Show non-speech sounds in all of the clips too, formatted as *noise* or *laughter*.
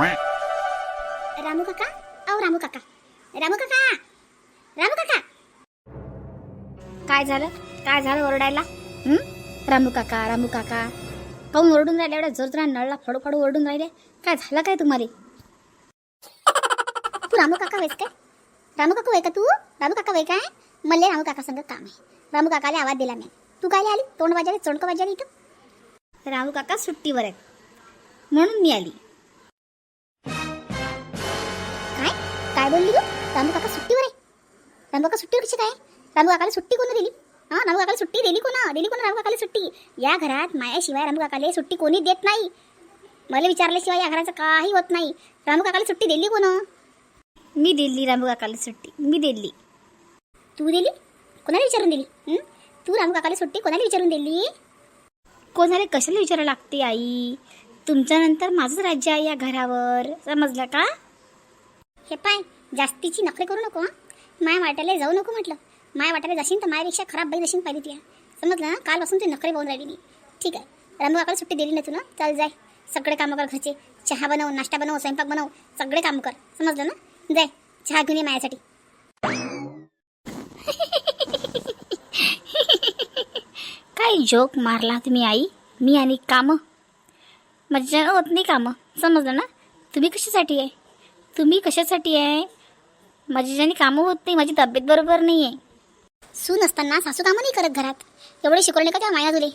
रामू काका? औ रामू काका. रामू काका! रामू काका! काय झालं? काय झालं ओरडायला? रामू काका रामू काका. काऊन ओरडून राहिले एवढ्या जोर नळला फडू फडू ओरडून राहिले. काय झालं काय तुम्हाला? तू रामू काका वेस काय? रामू काका वय का तू? रामू काका वय काय? मल्ले रामू काका संग काम आहे. रामू काकाला आवाज दिला मी. तू काय आली? तोंड बाजारी चोंडकं बाजारी इथं? रामू काका सुट्टीवर आहेत. म्हणून मी आली. काय बोलली तू रामू काका सुट्टीवर आहे. रामू काका सुट्टीवर कशी काय? रामू काकाला सुट्टी कोण दिली? हा रामू काकाला सुट्टी दिली कोणा? दिली कोण रामू काकाला सुट्टी? या घरात मायाशिवाय रामू काकाला सुट्टी कोणी देत नाही. मला विचारल्याशिवाय या घराचं काही होत नाही. रामू काकाला सुट्टी दिली कोण? मी दिली रामू काकाला सुट्टी. मी दिली. तू दिली? कोणाला विचारून दिली? तू रामू काकाला सुट्टी कोणाला विचारून दिली? कोणाला कशाला विचारायला लागते आई? तुमच्यानंतर माझंच राज्य आहे या घरावर. समजलं का? हे पाय जास्तीची नखरे करू नको हं? माय वाट्याला जाऊ नको म्हटलं. माय वाटायला जाशीन तर मायापेक्षा खराब बाई जशीन पाहिजे तिला समजलं ना कालपासून ती नखरे बनून राहिली ठीक आहे. रामू सुट्टी दिली नाही तू ना चल जाय. सगळे कामं कर घरचे. चहा बनव नाश्ता बनव स्वयंपाक बनव. सगळे कामं कर. समजलं ना? जाय. चहा घेऊन ये माझ्यासाठी काय जोक मारला तुम्ही आई? मी आणि कामं? माझ्या होत नाही कामं. समजलं ना? तुम्ही कशासाठी आहे? तुम्ही कशासाठी आहे? माझ्याच्याने कामं होत नाही माझी तब्येत बरोबर नाही आहे सून असताना सासू कामं नाही करत घरात. एवढे शिकवले का त्या माया तुले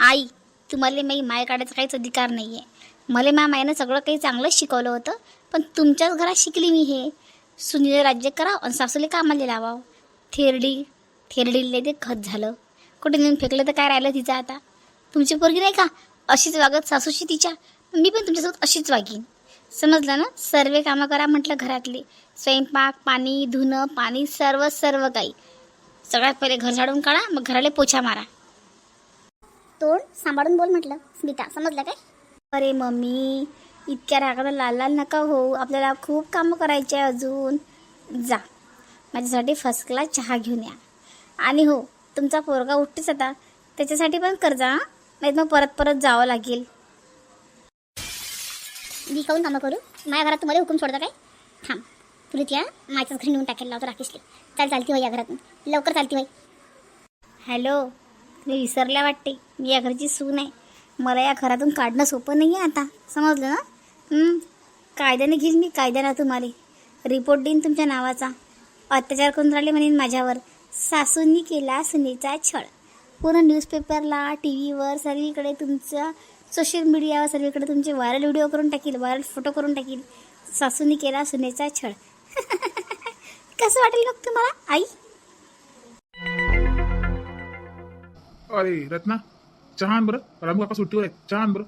आई तुम्हाला मी माय काढायचा काहीच अधिकार नाही आहे मला मा मायानं सगळं काही चांगलंच शिकवलं होतं पण तुमच्याच घरात शिकली मी हे. सुनील राज्य करा आणि सासूले कामाला लावावं. थेरडी थेरडीले ते खत झालं. कुठे नेऊन फेकलं तर काय राहिलं तिचं आता? तुमची पोरगी नाही का? अशीच वागत सासूशी तिच्या. मी पण तुमच्यासोबत अशीच वागीन. समजलं ना? सर्व कामं करा म्हटलं घरातली. स्वयंपाक पाणी धुणं पाणी सर्व सर्व काही. सगळ्यात पहिले घर झाडून काढा मग घराला पोछा मारा. तोड सांभाळून बोल म्हटलं. स्मिता समजलं काय? अरे मम्मी इतक्या रागाला लाल लाल नका हो आपल्याला खूप कामं करायचे अजून. जा. माझ्यासाठी फर्स्ट क्लास चहा घेऊन या. आणि हो तुमचा पोरगा उठतेच आता. त्याच्यासाठी पण कर्जा हां? नाही मग परत परत जावं लागेल. मी काऊन कामं करू. माझ्या घरात तुम्हाला हुकूम सोडता काय? थांब. तुला त्या माझ्याच घरी नेऊन टाकेल लावतो राकेशले. चाल चालती होई या घरातून. लवकर चालती होई हॅलो तुम्ही विसरल्या वाटते. मी या घरची सून आहे. मला या घरातून काढणं सोपं नाही आहे आता. समजलं ना? कायद्याने घेईन मी कायद्याला तुम्हाला. रिपोर्ट देईन तुमच्या नावाचा. अत्याचार करून राहिले म्हणेन माझ्यावर. सासूंनी केला सुनेचा छळ. पूर्ण न्यूजपेपरला टी व्हीवर सगळीकडे तुमचं सोशल मीडियावर सर्वीकडे तुमचे व्हायरल व्हिडिओ करून टाकील व्हायरल फोटो करून टाकील. सासूंनी केला सुनेचा छळ. *laughs* कसं वाटेल मग तुम्हाला आई? अरे रत्ना चहा आण बरं. रामू काका सुट्टीवर आहेत चहा आण बरं.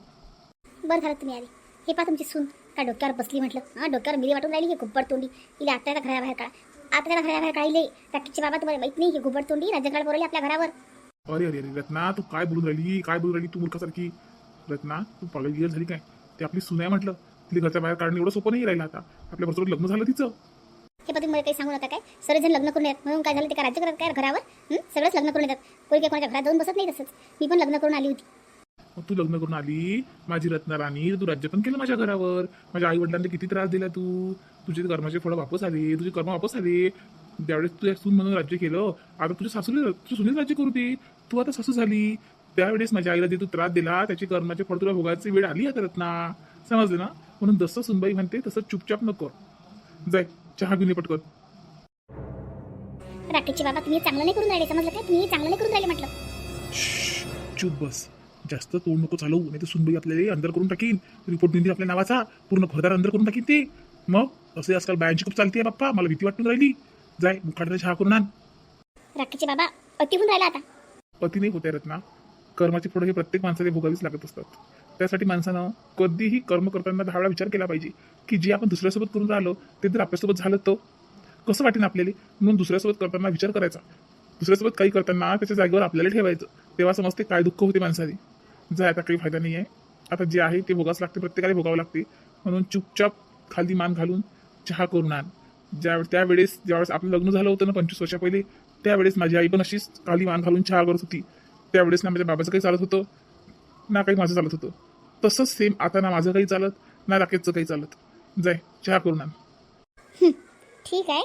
बरं झालं तुम्ही आले. हे पहा तुमची सून. का डोक्यावर बसली म्हटलं. हां डोक्यावर मिली वाटून राहिली हे गुब्बड तोंडी. तिला आता घराबाहेर काढा. आता त्याला घराबाहेर काढले राखीचे बाबा तुम्हाला माहीत नाही हे गुब्बड तोंडी राज्यकाळ बोलवली आपल्या घरावर. अरे अरे अरे रत्ना तू काय बोलून राहिली? काय बोलून राहिली तू मूर्खासारखी? रत्ना तू पागल गिर झाली काय? ते आपली सुनाय म्हटलं तिला घरच्या बाहेर काढणं एवढं सोपं नाही राहिलं आता. आपल्या बरोबर लग्न झालं तिचं. हे तुम्ही मला काही सांगू नका काय? सर्वजण लग्न करून येतात. म्हणून काय झालं ते काय राज्य करत काय घरावर? हं? सगळंच लग्न करून येतात. कोणी काही कोणाच्या घरात जाऊन बसत नाही तसंच. मी पण लग्न करून आली होती. मग तू लग्न करून आली? माझी रत्ना राणी तू राज्य पण केलं माझ्या घरावर. माझ्या आई वडिलांना किती त्रास दिला तू? तुझे कर्माचे फळं वापस आले तुझे कर्म वापस आले. त्यावेळेस तुझ्या सून म्हणून राज्य केलं आता तुझ्या सासूने तुझ्या सुनेच राज्य करू दे. तू आता सासू झाली. त्यावेळेस माझ्या आईला जे तू त्रास दिला त्याची कर्माचे फळ तुला भोगायची वेळ आली आता रत्ना समजले ना? म्हणून जसं सुनबाई म्हणते तसं चुपचाप नको जाय चहा घेऊन पटकन. राकेशचे बाबा तुम्ही चांगलं नाही करून राहिले. समजलं काय? तुम्ही चांगलं नाही करून राहिले म्हटलं. चूप बस. जास्त तोंड नको चालवू. नाही तर सुनबाई आपल्याला अंदर करून टाकीन. रिपोर्ट देईन आपल्या नावाचा. पूर्ण घरदार अंदर करून टाकीन ते. मग? असे आजकाल बायांची खूप चालते बाप्पा. मला भीती वाटून राहिली. जाय मुखाडा चहा करून आण. राकेशचे बाबा अति होऊन राहिला आता. पती नाही होते रत्ना. कर्माची फळं हे प्रत्येक माणसाला भोगावीच लागत असतात. त्यासाठी माणसानं कधीही कर्म करताना दहा वेळा विचार केला पाहिजे की जे आपण दुसऱ्यासोबत करून राहिलो ते जर आपल्यासोबत झालं तर? कसं वाटेन आपल्याला? म्हणून दुसऱ्यासोबत करताना विचार करायचा. दुसऱ्यासोबत काही करताना त्याच्या जागेवर आपल्याला ठेवायचं. तेव्हा समजते काय दुःख होते माणसाने जाय आता काही फायदा नाही आहे आता जे आहे ते भोगावंच लागते प्रत्येकाला भोगावं लागते. म्हणून चुपचाप खाली मान घालून चहा करून आण. ज्या त्यावेळेस ज्यावेळेस आपलं लग्न झालं होतं ना पंचवीस वर्षा पहिले त्यावेळेस माझी आई पण अशीच खाली मान घालून चहा करत होती. त्यावेळेस ना माझ्या बाबाचं काही चालत होतं ना काही माझं चालत होतं. तसंच सेम आता ना माझं काही चालत नाही राकेशचं काही चालत. जाय चहा करून आण. ठीक आहे.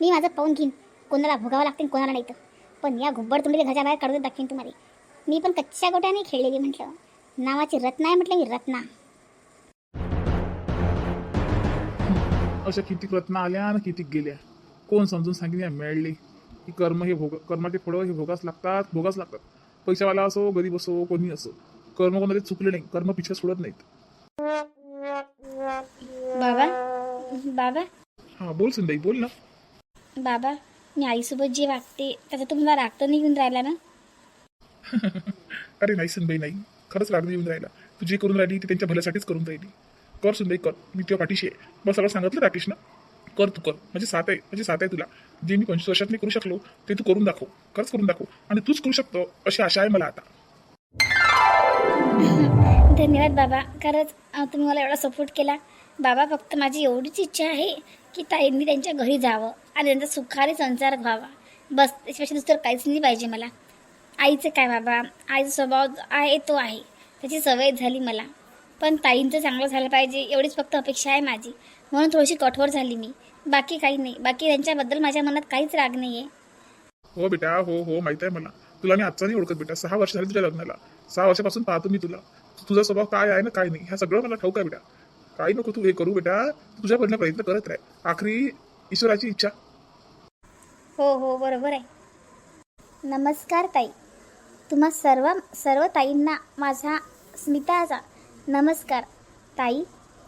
मी माझं पाहून घेईन. कोणाला भोगावं लागते कोणाला नाही तर. पण या घुब्बड तुंडीला घराच्या बाहेर काढून दाखवीन तुम्हाला. मी पण कच्च्या गोट्याने खेळलेली म्हटलं. नावाची रत्ना आहे म्हटलं मी रत्ना. अशा किती रत्ना आल्या आणि किती गेल्या. कोण समजून सांगितलं या मिळाली. की कर्म हे भोग कर्माचे फळं हे भोगाच लागतात भोगाच लागतात. पैशावाला असो गरीब असो कोणी असो कर्म कोणाचे चुकले नाही कर्म पिछा सोडत नाहीत. बाबा बाबा. हा बोल संदाई बोल ना. बाबा मी आईसोबत जे वागते त्याचा तुम्हाला राग तर निघून राहिला ना? *laughs* अरे नाही संदाई नाही. खरंच राग येऊन राहिला. तू जे करून राहिली ती त्यांच्या भल्यासाठीच करून राहिली. कर सुंदई कर. मी तुझ्या पाठीशी आहे. बस सगळं सांगितलं राकेश ना कर तू कर. माझी साथ आहे माझी साथ आहे तुला. जे मी पंचवीस वर्षात नाही करू शकलो ते तू करून दाखव. खरंच करून दाखव. आणि तूच करू शकतो अशी आशा आहे मला आता. *clears throat* धन्यवाद बाबा. खरंच तुम्ही मला एवढा सपोर्ट केला. बाबा फक्त माझी एवढीच इच्छा आहे की ताईंनी त्यांच्या घरी जावं आणि त्यांचा सुखाने संसार व्हावा. बस त्याच्यापेक्षा दुसरं काहीच नाही पाहिजे मला. आईचं काय बाबा? आईचा स्वभाव आहे तो आहे. त्याची सवय झाली मला. पण ताईंचं चांगलं झालं पाहिजे एवढीच फक्त अपेक्षा आहे माझी. म्हणून थोडीशी कठोर झाली मी. बाकी काही नाही. बाकी त्यांच्याबद्दल माझ्या मनात काहीच राग नाही आहे हो बेटा हो हो माहीत आहे मला. तुला मी आजचा नाही ओळखत बेटा. सहा वर्ष झाली तुझ्या लग्नाला. सहा वर्षापासून पाहतो मी तुला. तुझा स्वभाव काय आहे ना काय नाही ह्या सगळं मला ठाऊक आहे बेटा. काही नको तू हे करू बेटा. तुझ्या प्रयत्न करत राह. आखरी ईश्वराची इच्छा. हो हो बरोबर आहे. नमस्कार ताई. तुम्हा सर्व सर्व ताईंना माझा स्मिताचा नमस्कार. ताई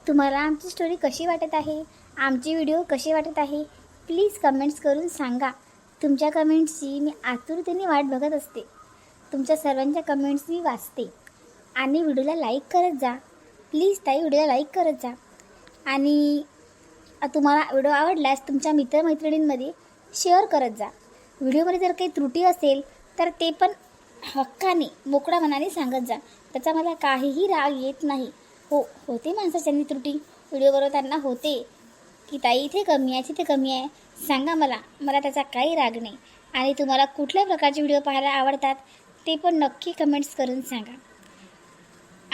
तुम्हाला आमची स्टोरी कशी वाटत आहे? आमची व्हिडिओ कशी वाटत आहे प्लीज कमेंट्स करून सांगा. तुमच्या कमेंट्सची मी आतुरतेने वाट बघत असते. तुमच्या सर्वांच्या कमेंट्स मी वाचते. आणि व्हिडिओला लाईक करत जा. प्लीज ताई व्हिडिओला लाईक करत जा. आणि तुम्हाला व्हिडिओ आवडल्यास तुमच्या मित्रमैत्रिणींमध्ये शेअर करत जा. व्हिडिओमध्ये जर काही त्रुटी असेल तर ते पण हक्काने मोकळ्या मनाने सांगत जा. त्याचा मला काहीही राग येत नाही. हो होते माणसाच्या त्रुटी. व्हिडिओ बनवताना होते. की ताई इथे कमी आहे तिथे कमी आहे. सांगा मला मला त्याचा काही राग नाही. आणि तुम्हाला कुठल्या प्रकारचे व्हिडिओ पाहायला आवडतात ते पण नक्की कमेंट्स करून सांगा.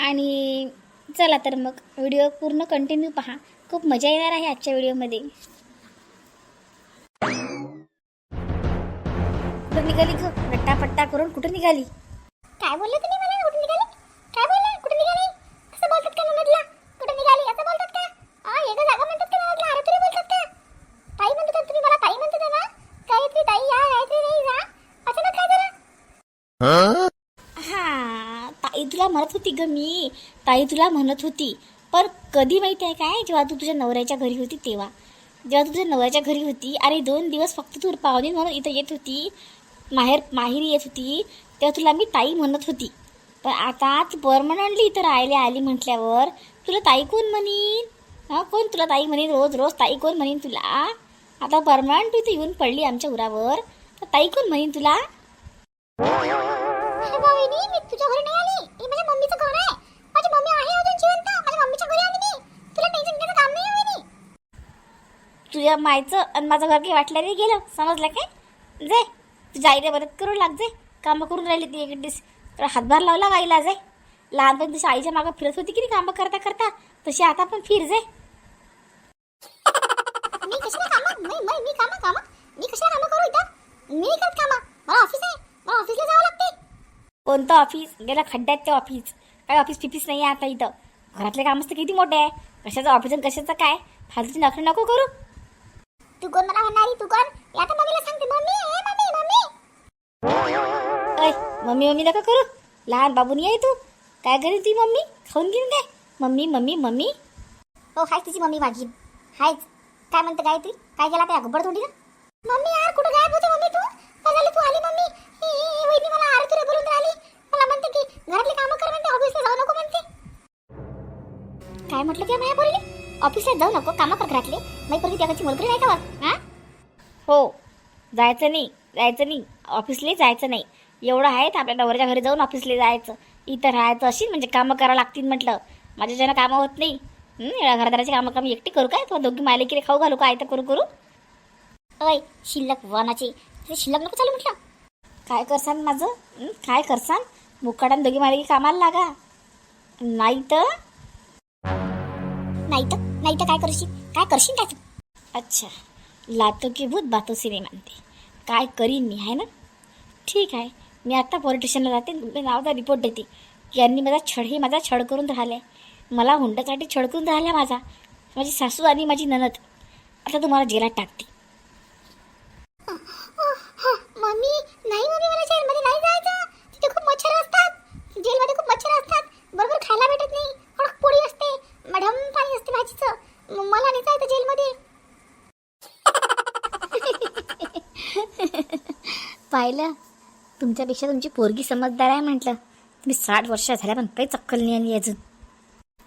आणि चला तर मग व्हिडिओ पूर्ण कंटिन्यू पहा. खूप मजा येणार आहे आजच्या व्हिडिओमध्ये. निघाली ग? रट्टापट्टा करून कुठं निघाली? काय बोलले तुम्ही मला कुठं निघाली काय बोलले कुठं निघाली असं बोलतात का ननदला कुठं निघाली असं बोलतात का आ हे का जागा म्हणतात का ननदला अरे तुला बोलतात का ताई म्हणतात का? तुम्ही मला ताई म्हणतात ना गायत्री ताई या गायत्री ताई जा असं ना काय जरा हा ताई तुला म्हणत होती ग मी. ताई तुला म्हणत होती. पर कधी माहिती आहे काय? जेव्हा तू तुझ्या नवऱ्याच्या घरी होती तेव्हा. जेव्हा तू तुझ्या नवऱ्याच्या घरी होती अरे दोन दिवस फक्त तू पाहुणे म्हणून इथं येत होती माहेर माहेरी येत होती तेव्हा तुला मी ताई म्हणत होती. पण आता तू परमनंटली इथं राहायला आली म्हटल्यावर तुला ताई कोण म्हणीन? हा कोण तुला ताई म्हणीन? रोज रोज ताई कोण म्हणीन तुला? आता परमनंट इथं येऊन पडली आमच्या उरावर. तर ताई कोण म्हणीन तुला? बाबा मी तुझ्या घरी नाही आली. हे माझ्या मम्मीचं घर आहे. माझी मम्मी आहे अजून जिवंत. माझ्या मम्मीच्या घरी आली मी. तुला टेन्शन घ्यायचं काम नाही वहिनी. तुझ्या मायचं आणि माझं घर काही वाटलं नाही गेलं. समजलं काय? जे तुझ्या आईला मदत करू लाग जे. कामं करून राहिली ती एकटीस तर हातभार लावला बाईला जे. लहानपणी तशी आईच्या मागं फिरत होती की नाही कामं करता करता? तशी आता पण फिर जे. मी कशाला कामं? मी मी मी कामं कामं. मी कशाला कामं करू इथं? मी करत कामं. मला ऑफिस आहे. मला ऑफिसला जावं लागते. कोणतं ऑफिस गेल्या खड्ड्यात ते ऑफिस काय ऑफिस फिफिस नाही आहे आता इथं? घरातले कामच तर किती मोठे आहे. कशाचं ऑफिस आणि कशाचं काय? फालतूची नोकरी नको करू. तू कोण मला म्हणणारी? तू कोण? या तर मम्मीला सांगते. मम्मी ए मम्मी मम्मी. अय मम्मी मम्मी नका करू. लहान बाबूनी आहे तू. काय करेल ती मम्मी? खाऊन घेऊन काय मम्मी मम्मी मम्मी. हो हाय तुझी मम्मी माझी. हायच. काय म्हणते काय ती काय केला त्या गब्बर थोडी मम्मी यार कुठं गायब होते मम्मी तू? तू आली मम्मी. मला आरती रे बोलून राहिली मला म्हणते की घरातली कामं कर म्हणते ऑफिसला जाऊ नको म्हणते. काय म्हटलं की माझ्या पोरीने ऑफिसला जाऊ नको कामं कर घरातले. नाही पोरगी त्याची मुलगी नाही का हा? हो जायचं नाही जायचं नाही. ऑफिसला जायचं नाही. एवढं आहे तर आपल्या नवऱ्याच्या घरी जाऊन ऑफिसला जायचं. इथं राहायचं अशी म्हणजे कामं करावं लागतील म्हटलं. माझ्या ज्यानं कामं होत नाही. हं, घरदाराची कामं कमी एकटी करू काय? किंवा दोघी मायले किरे खाऊ घालू काय तर करू करू. अय शिल्लक वनाची. ते शिल्लक नको चालू म्हटलं. काय करसान माझं? काय करसान? मुकाडान दोघी मायले की कामाला लागा. नाही तर नाही तर नाही तर काय करशील? काय करशील काय तू अच्छा. लातो की भूत बातो सिने मानते काय करीन मी आहे ना? ठीक आहे. मी आत्ता पोलीस स्टेशनला जाते. नावाचा रिपोर्ट देते. यांनी माझा छळ हे माझा छळ करून राहिला. आहे मला हुंड्यासाठी छळ करून राहिला माझा. माझी सासू आणि माझी ननद. आता तुम्हाला जेलात टाकते मम्मी नाही मम्मी मला जेलमध्ये नाही जायचं तिथे खूप मच्छर असतात जेलमध्ये खूप मच्छर असतात बरोबर खायला भेटत नाही कडक पोळी असते मॅडम पाणी मला नाही जायचं जेलमध्ये. पाहिलं? तुमच्यापेक्षा तुमची पोरगी समजदार आहे म्हटलं. तुम्ही साठ वर्ष झाल्या पण काही चक्कल नाही आली अजून.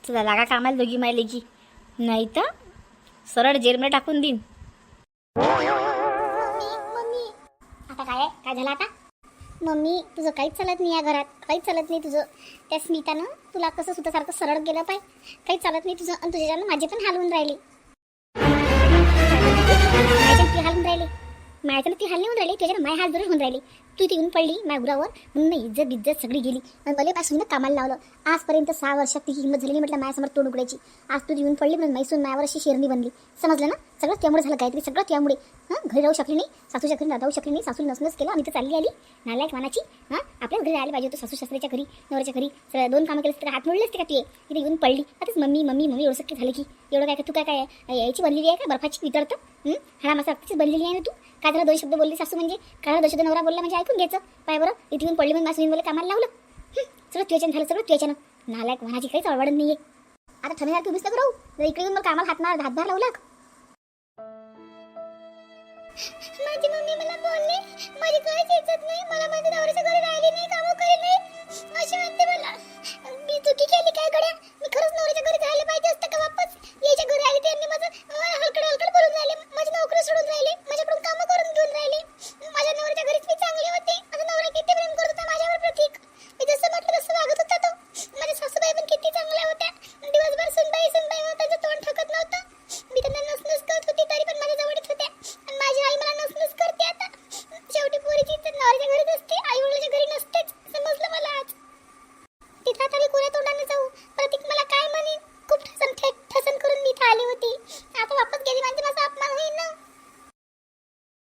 चला लागा कामाला दोघी मायले की नाही तर सरळ जेलमध्ये टाकून देईन. आता काय काय झालं आता? मम्मी तुझं काहीच चालत नाही या घरात. काहीच चालत नाही तुझं. त्या स्मितानं तुला कसं सुतासारखं सरळ गेलं पाय. काहीच चालत नाही तुझं. आणि तुझ्या माझे पण हालवून राहिले. हालून राहिले. माझ्या ती हाल होऊन राहिली तुझ्या माय हात जरूर होऊन राहिली. तू ती येऊन पडली माझ्या गुरावर म्हणून नाही इज्जत बिज्जत सगळी गेली. आणि मला पासून कामाला लावलं. आजपर्यंत सहा वर्षात तिची हिंमत झाली नाही म्हटलं माझ्यासमोर तोंड उघडायची. आज तू येऊन पडली म्हणून मैसून मायावर अशी शेरणी बनली. समजलं ना? सगळं त्यामुळे झालं काहीतरी सगळं त्यामुळे. हां? घरी राहू शकली नाही सासूच्या घरी राहू शकली नाही सासू नसूनच केलं आम्ही तर चालली आली. नालायक मानाची हां? आपल्याच घरी आले पाहिजे होतं सासू सासऱ्याच्या घरी नवऱ्याच्या घरी. सगळ्या दोन कामं केलं तर हात मोडलेच ते का तू इथे येऊन पडली. आताच मम्मी मम्मी मम्मी एवढं सख्खी झाली की. एवढं काय तू काय काय यायची बनलेली आहे का? बर्फाची वितळतं हा? मसा बनलेली आहे ना तू? काय झालं? दोन शब्द बोलले सासू म्हणजे? काय झालं नवरा बोलला म्हणजे? ऐकून घ्यायचं. पाय बरं इथे येऊन पडली म्हणून मासून बोलले कामाला लावलं. सगळं तुझ्याच्यानं झालं सगळं तुझ्याच्यानं नालायक म्हणाची काहीच अडवडत नाहीये. आहे आता ठमेसारखी उभीच नको राहू इकडे येऊन मला कामाला हातमार हातभार लावू लाग माझी मम्मी मला बोलली माझी काहीच इज्जत नाही मला माझ्या नवऱ्याच्या घरी राहिली नाही कामं करेल नाही. अशी म्हणते मला मी चुकी केली काय गड्या? मी खरंच नवऱ्याच्या घरी राहिले पाहिजे असतं का वापस? याच्या घरी आली त्यांनी माझं हलकड हलकड बोलून राहिले माझी नोकरी सोडून राहिली.